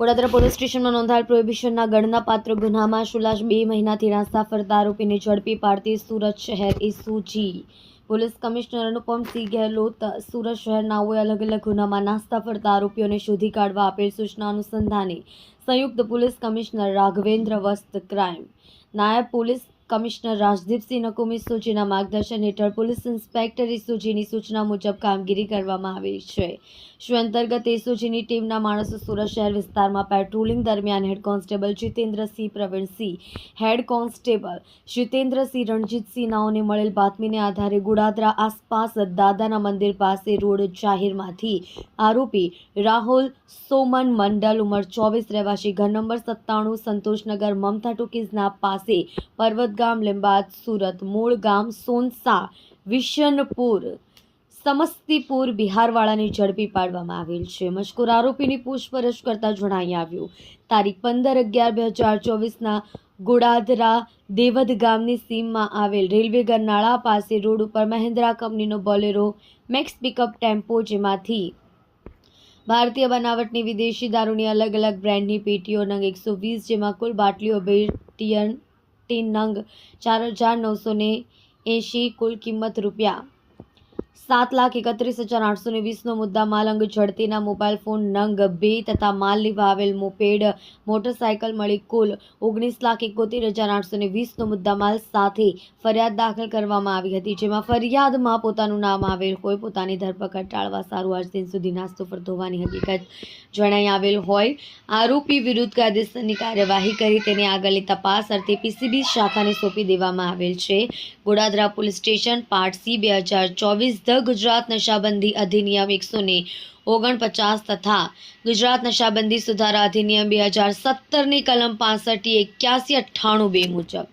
Vadodara police સ્ટેશનમાં નોંધાયેલ પ્રોહિબિશનના ગણનાપાત્ર ગુનામાં શુલાશ બે મહિનાથી રાસ્તા ફરતા આરોપીને ઝડપી પાડતી સુરત શહેર SOG. Police commissioner Anupamsingh Gehlot, Surat શહેરનાઓએ અલગ અલગ ગુનામાં નાસ્તા ફરતા આરોપીઓને શોધી કાઢવા આપેલ સૂચના અનુસંધાને સંયુક્ત પોલીસ કમિશનર રાઘવેન્દ્ર વસ્ત ક્રાઇમ. નાયબ પોલીસ કમિશનર રાજદીપસિંહ નકુમી સૂચિના માર્ગદર્શન હેઠળ પોલીસ ઇન્સ્પેક્ટર ઇસુજીની સૂચના મુજબ કામગીરી કરવામાં આવી છે. શું અંતર્ગત એસઓજીની ટીમના માણસો સુરત શહેર વિસ્તારમાં પેટ્રોલિંગ દરમિયાન head constable Jitendrasinh Pravinsinh, head constable Jitendrasinh Ranjitsinh નાઓને મળેલ બાતમીને આધારે ગુડાદરા આસપાસ દાદાના મંદિર પાસે રોડ જાહેરમાંથી આરોપી રાહુલ સોમન મંડલ ઉંમર ચોવીસ, રહેવાસી ઘર નંબર સત્તાણું, સંતોષનગર મમતા ટુકીઝના પાસે પર્વતગામ લીંબાદ, સુરત, મૂળ ગામ સોનસા, વિશનપુર, સમસ્તીપુર, બિહારવાળાને ઝડપી પાડવામાં આવેલ છે. મજકૂર આરોપીની પૂછપરછ કરતા જણાઈ આવ્યું. તારીખ પંદર અગિયાર બે હજાર ચોવીસના ગોડાદરા દેવદ ગામની સીમમાં આવેલ રેલવે ગરનાળા પાસે રોડ ઉપર મહેન્દ્રા કંપનીનો બોલેરો, મેક્સ પિકઅપ ટેમ્પો જેમાંથી ભારતીય બનાવટની વિદેશી દારૂની અલગ અલગ બ્રાન્ડની પેટીઓ નંગ એકસો વીસ જેમાં કુલ બાટલીઓ બે ટીયન નંગ ચાર હજાર નવસો ને એંશી કુલ કિંમત રૂપિયા સાત લાખ એકત્રીસ હજાર આઠસો ને વીસનો મુદ્દા માલ અંગ ઝડતીના મોબાઈલ ફોન નંગ બે તથા માલ લેવા આવેલ મોપેડ મોટરસાયકલ મળી કુલ ઓગણીસ લાખ એકોતેર હજાર આઠસો ને વીસનો મુદ્દા માલ સાથે ફરિયાદ દાખલ કરવામાં આવી હતી, જેમાં ફરિયાદમાં પોતાનું નામ આવેલ હોય, પોતાની ધરપકડ ટાળવા સારું આજ દિન સુધી નાસ્તો ફરતો હોવાની હકીકત જણાઈ આવેલ હોય. આરોપી વિરુદ્ધ કાયદેસરની કાર્યવાહી કરી તેને આગળની તપાસ અર્થે પીસીબી શાખાને સોંપી દેવામાં આવેલ છે. Godadara police station part C બે હજાર ચોવીસ ધ ગુજરાત નશાબંધી અધિનિયમ એકસો ને ઓગણપચાસ તથા ગુજરાત નશાબંધી સુધારા અધિનિયમ બે હજાર સત્તરની કલમ પાસઠ એક્યાસી અઠ્ઠાણું બે મુજબ.